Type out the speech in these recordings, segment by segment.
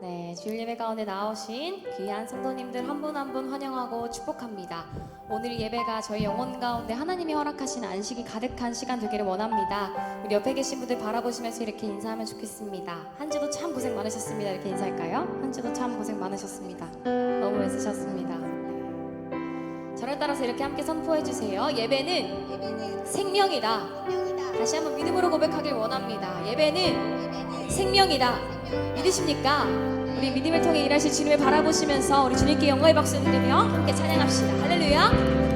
네, 주일 예배 가운데 나오신 귀한 성도님들 한 분 한 분 환영하고 축복합니다. 오늘 예배가 저희 영혼 가운데 하나님이 허락하신 안식이 가득한 시간 되기를 원합니다. 우리 옆에 계신 분들 바라보시면서 이렇게 인사하면 좋겠습니다. 한 주도 참 고생 많으셨습니다. 이렇게 인사할까요? 한 주도 참 고생 많으셨습니다. 너무 애쓰셨습니다. 저를 따라서 이렇게 함께 선포해 주세요. 예배는 예배는 생명이다. 생명이다. 다시 한번 믿음으로 고백하길 원합니다. 예배는 예배는 생명이다. 믿으십니까? 우리 믿음을 통해 일하실 주님을 바라보시면서 우리 주님께 영광의 박수 드리며 함께 찬양합시다. 할렐루야.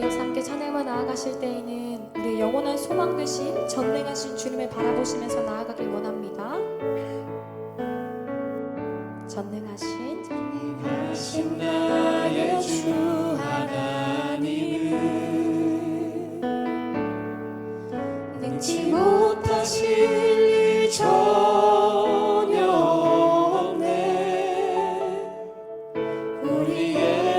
여기에서 함께 찬양과 나아가실 때에는 우리 영원한 소망 되신 전능하신 주님을 바라보시면서 나아가길 원합니다. 전능하신 전능하신 나의 주 하나님은 능치 못하실 전혀 없네 우리의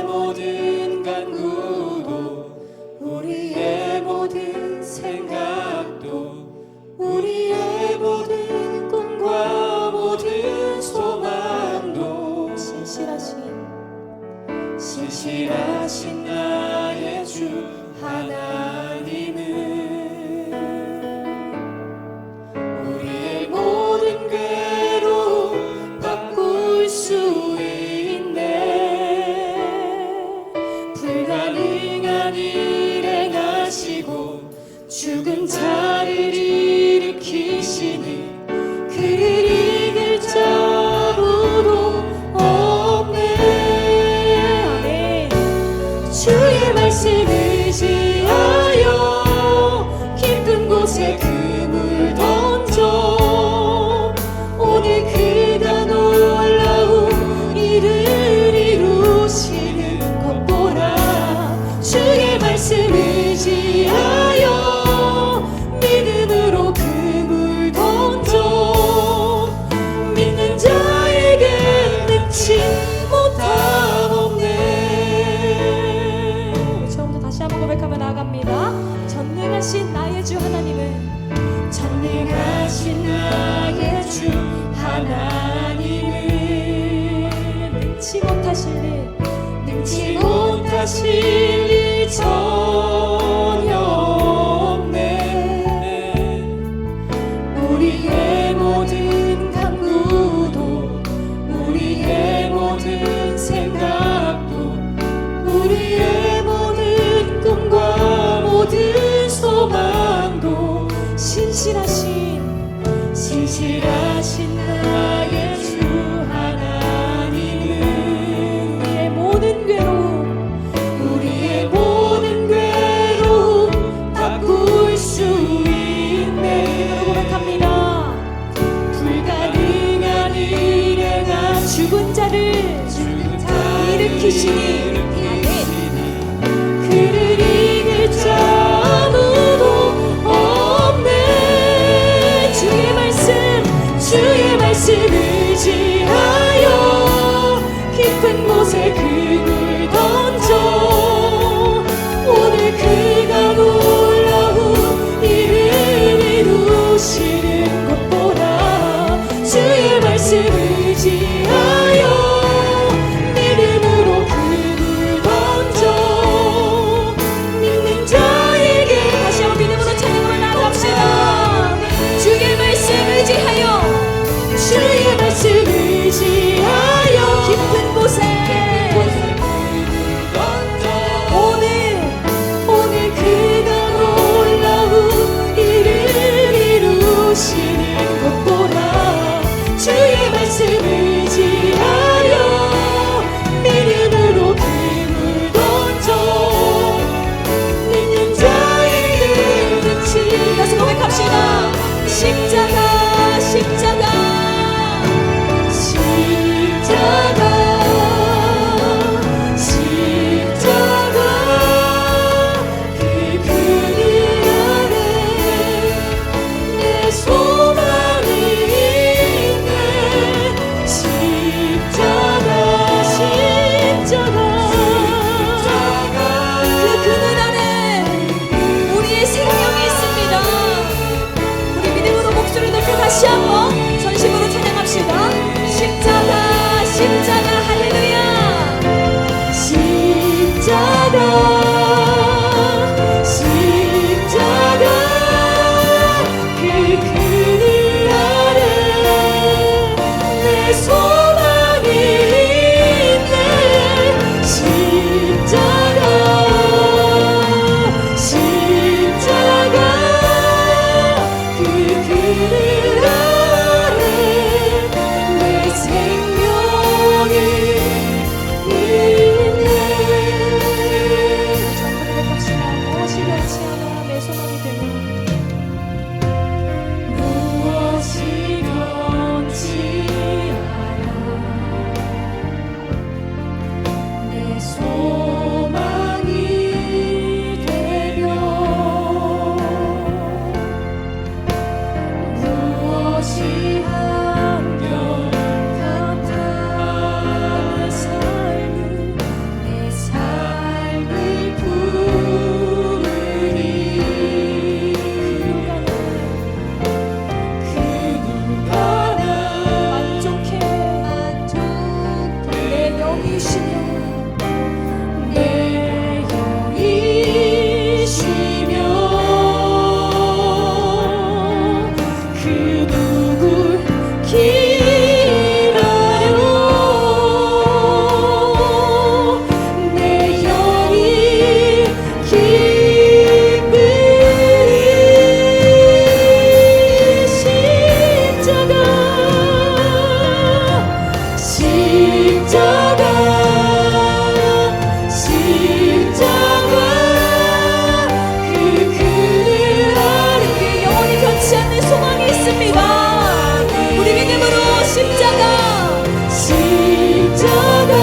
못하실 일. 능치 못하실 일처 Muzyki to the